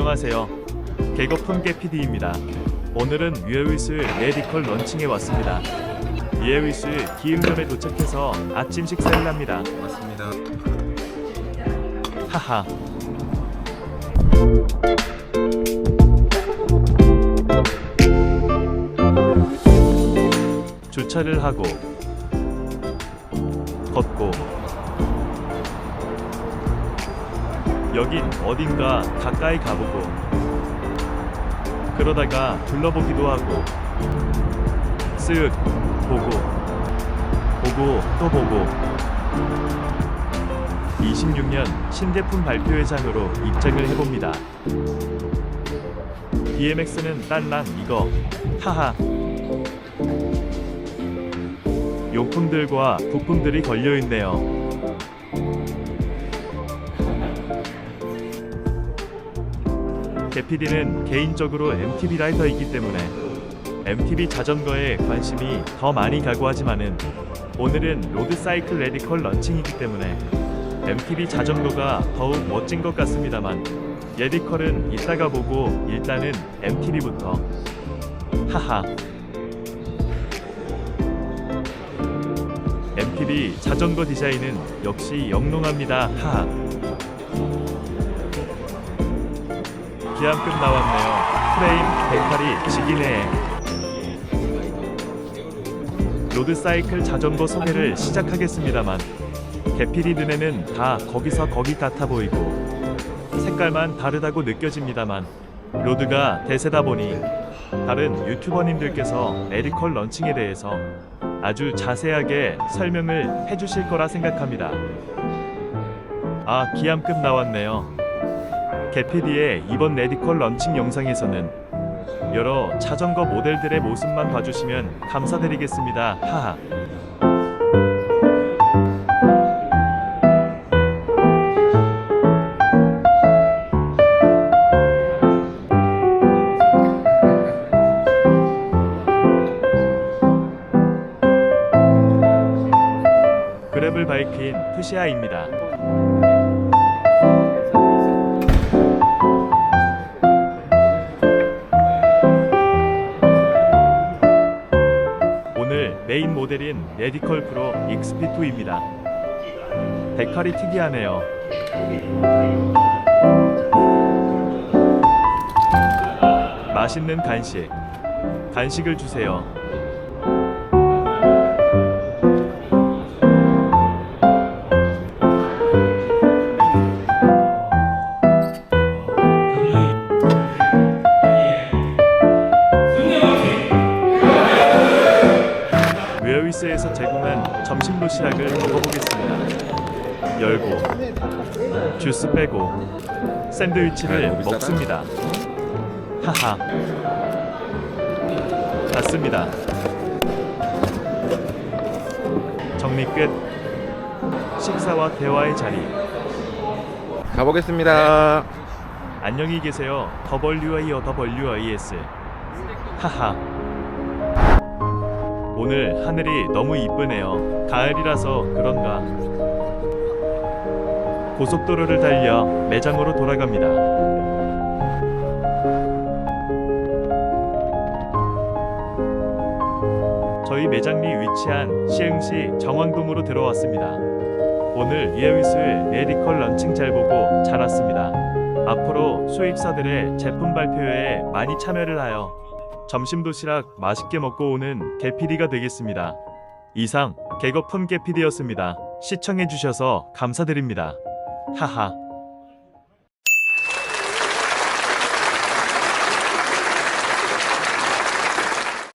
안녕하세요. 개거품 개피디입니다. 오늘은 위에위술 메디컬 런칭에 왔습니다. 위에위술 기흥점에 도착해서 아침 식사를 합니다. 맞습니다. 하하. 주차를 하고 걷고 여긴 어딘가 가까이 가보고 그러다가 둘러보기도 하고 쓱 보고 보고 또 보고 26년 신제품 발표 회장으로 입장을 해봅니다. BMX는 딸랑 이거 하하 용품들과 부품들이 걸려 있네요. 개피디는 개인적으로 MTB 라이더이기 때문에 MTB 자전거에 관심이 더 많이 가고 하지만은 오늘은 로드 사이클 레디컬 런칭이기 때문에 MTB 자전거가 더욱 멋진 것 같습니다만 레디컬은 이따가 보고 일단은 MTB부터. 하하. MTB 자전거 디자인은 역시 영롱합니다. 하하 기암급 나왔네요 프레임 백팔이 지기네 로드 사이클 자전거 소개를 시작하겠습니다만 개피리 눈에는 다 거기서 거기 같아 보이고 색깔만 다르다고 느껴집니다만 로드가 대세다 보니 다른 유튜버님들께서 메디컬 런칭에 대해서 아주 자세하게 설명을 해주실 거라 생각합니다. 아 기암급 나왔네요. 개피디의 이번 메디컬 런칭 영상에서는 여러 자전거 모델들의 모습만 봐주시면 감사드리겠습니다. 하하. 그래블 바이크인 푸시아입니다. 메인 모델인 레디컬 프로 XP2입니다. 데칼이 특이하네요. 맛있는 간식. 간식을 주세요. 웨어위스에서 제공한 점심 도시락을 먹어보겠습니다. 열고 주스 빼고 샌드위치를 비싸다. 먹습니다. 하하. 닫습니다. 정리 끝. 식사와 대화의 자리. 가보겠습니다. 안녕히 계세요. WI어 WIS. 하하. 오늘 하늘이 너무 이쁘네요. 가을이라서 그런가. 고속도로를 달려 매장으로 돌아갑니다. 저희 매장리 위치한 시흥시 정원동으로 들어왔습니다. 오늘 예의술 메디컬 런칭 잘 보고 잘 왔습니다. 앞으로 수입사들의 제품 발표회에 많이 참여를 하여 점심 도시락 맛있게 먹고 오는 개피디가 되겠습니다. 이상 개거품 개피디였습니다. 시청해 주셔서 감사드립니다. 하하.